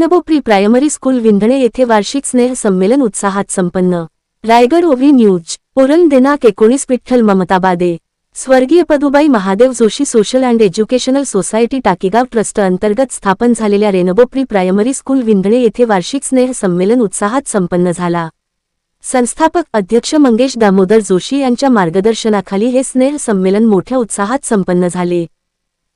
Pre primary school Vindhane येथे वार्षिक स्नेह संमेलन उत्साहात संपन्न. रायगड ओव्ही न्यूज ओरल दिनांक एकोणीस विठ्ठल ममताबादे. स्वर्गीय Padubai Mahadev Joshi social and educational society Takigaon trust अंतर्गत स्थापन झालेल्या rainbow pre primary school Vindhane येथे वार्षिक स्नेह संमेलन उत्साहात संपन्न झाला. संस्थापक अध्यक्ष मंगेश दामोदर जोशी यांच्या मार्गदर्शनाखाली हे स्नेह संमेलन मोठ्या उत्साहात संपन्न झाले.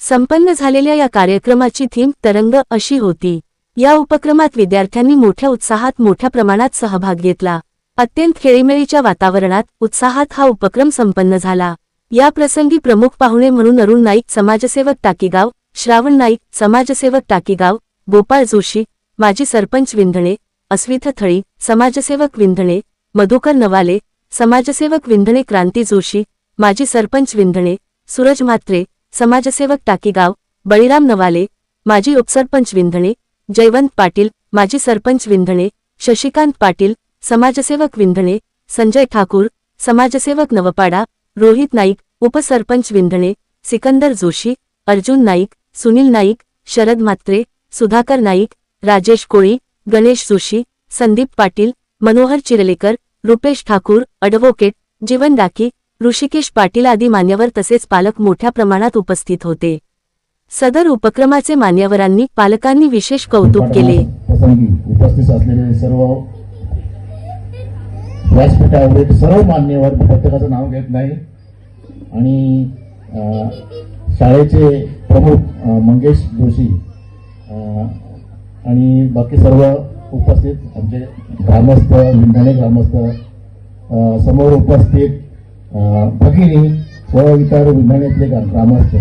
संपन्न झालेल्या या कार्यक्रमाची थीम तरंग अशी होती. या उपक्रमात विद्यार्थ्यांनी मोठ्या उत्साहात मोठ्या प्रमाणात सहभाग घेतला. अत्यंत खेळीमेळीच्या वातावरणात उत्साहात हा उपक्रम संपन्न झाला. या प्रसंगी प्रमुख पाहुणे म्हणून अरुण नाईक समाजसेवक टाकीगाव श्रावण नाईक समाजसेवक टाकीगाव गोपाळ जोशी माजी सरपंच विंधणे अस्विथ थळी समाजसेवक विंधणे मधुकर नवाले समाजसेवक विंधणे क्रांती जोशी माजी सरपंच विंधणे सूरज म्हात्रे समाजसेवक टाकीगाव बळीराम नवाले माजी उपसरपंच विंधणे जयवंत पाटील माजी सरपंच विंधणे शशिकांत पाटील समाजसेवक विंधणे संजय ठाकूर समाजसेवक नवपाडा रोहित नाईक उपसरपंच विंधणे सिकंदर जोशी अर्जुन नाईक सुनील नाईक शरद म्हात्रे सुधाकर नाईक राजेश कोळी गणेश जोशी संदीप पाटील मनोहर चिरलेकर रुपेश ठाकूर अडवोकेट जीवन डाकी ऋषिकेश पाटील आदी मान्यवर तसेच पालक मोठ्या प्रमाणात उपस्थित होते. सदर उपक्रमाचे मान्यवरांनी पालकांनी विशेष कौतुक केले. उपस्थित असलेले सर्व व्यासपीठावरील सर्व मान्यवर प्रत्येकाचं नाव घेत नाही. आणि शाळेचे प्रमुख मंगेश जोशी आणि बाकी सर्व उपस्थित आमचे ग्रामस्थ विंधाणे ग्रामस्थ समोर उपस्थित भगिनी व इतर विंधाण्यातले ग्रामस्थ.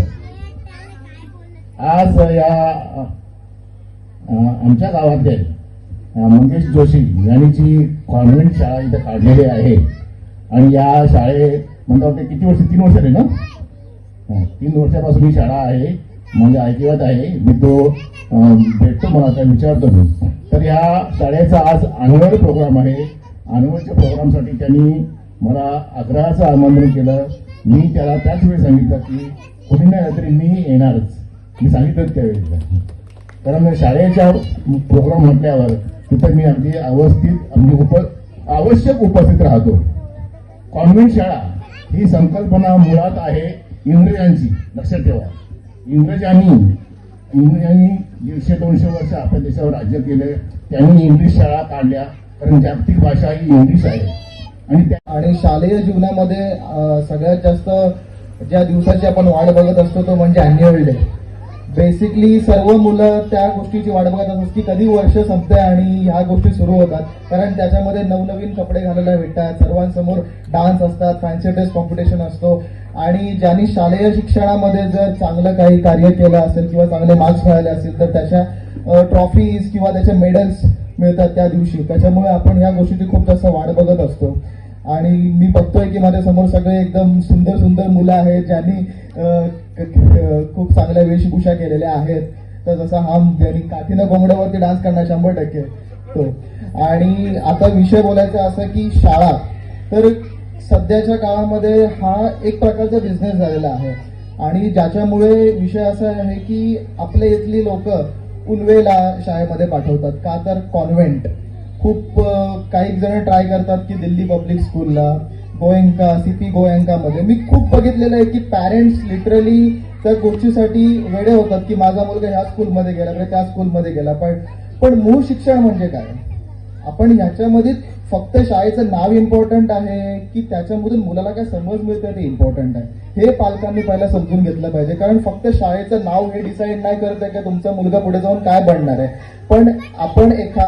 आज या आमच्या गावातले मंगेश जोशी यांनी जी कॉन्व्हेंट शाळा इथं काढलेली आहे. आणि या शाळेत म्हणता ते किती वर्ष तीन वर्ष झाले ना? तीन वर्षापासून ही शाळा आहे. म्हणजे ऐकिवत आहे. मी तो भेटतो मला आता विचारतो मी. तर या शाळेचा आज अनुवल प्रोग्राम आहे. अनुवलच्या प्रोग्रामसाठी त्यांनी मला आग्रहाचं आमंत्रण केलं. मी त्याला त्याच वेळी सांगितलं की कुणी नाही तरी मी येणारच. मी सांगितलं त्यावेळेला कारण शाळेच्या प्रोग्राम म्हटल्यावर तिथं मी अगदी अवस्थित अगदी उप आवश्यक उपस्थित राहतो. कॉन्व्हेंट शाळा ही संकल्पना मुळात आहे इंग्रजांची. लक्षात ठेवा. इंग्रजांनी इंग्रजांनी दीडशे दोनशे वर्ष आपल्या देशावर राज्य केले. त्यांनी इंग्लिश शाळा काढल्या. कारण जागतिक भाषा ही इंग्लिश आहे. आणि त्या आणि शालेय जीवनामध्ये सगळ्यात जास्त ज्या दिवसाची आपण वाट बघत असतो तो म्हणजे अॅन्युअल डे बेसिकली सर्व मुलं त्या गोष्टीची वाट बघत असतात की कधी वर्ष संपते आणि ह्या गोष्टी सुरू होतात. कारण त्याच्यामध्ये नवनवीन कपडे घालायला भेटतात सर्वांसमोर डान्स असतात फॅन्सी ड्रेस कॉम्पिटिशन असतो. आणि ज्यांनी शालेय शिक्षणामध्ये जर चांगलं काही कार्य केलं असेल किंवा चांगले मार्क्स मिळाले असतील तर त्याच्या ट्रॉफीज किंवा त्याचे मेडल्स मिळतात त्या दिवशी. त्याच्यामुळे आपण ह्या गोष्टीची खूप जास्त वाट बघत असतो. आणि मी बघतोय की माझ्यासमोर सगळे एकदम सुंदर सुंदर मुलं आहेत ज्यांनी खूप चांगल्या वेशभूषा केलेल्या आहेत. तर जसा हा ज्यांनी काठीनं कोंबड्यावरती डान्स करणार शंभर टक्के. तो. आणि आता विषय बोलायचा असा की शाळा. तर सध्याच्या काळामध्ये हा एक प्रकारचा बिझनेस झालेला आहे. आणि ज्याच्यामुळे विषय असा आहे की आपले इथली लोक उनवेला शाळेमध्ये पाठवतात. का तर कॉन्व्हेंट खूप काही जण ट्राय करतात की दिल्ली पब्लिक स्कूलला गोयंका सीपी गोयंकामध्ये. मी खूप बघितलेलं आहे की पॅरेंट्स लिटरली त्या गोष्टीसाठी वेडे होतात की माझा मुलगा ह्या स्कूलमध्ये गेला म्हणजे त्या स्कूलमध्ये गेला. पण पण मूळ शिक्षण म्हणजे काय? आपण ह्याच्यामध्ये फक्त शाळेचं नाव इम्पॉर्टंट आहे की त्याच्यामधून मुलाला काय समज मिळतं ते इम्पॉर्टंट आहे? हे पालकांनी पहिला समजून घेतलं पाहिजे. कारण फक्त शाळेचं नाव हे डिसाईड नाही करत आहे की तुमचा मुलगा पुढे जाऊन काय बनणार आहे. पण आपण एखा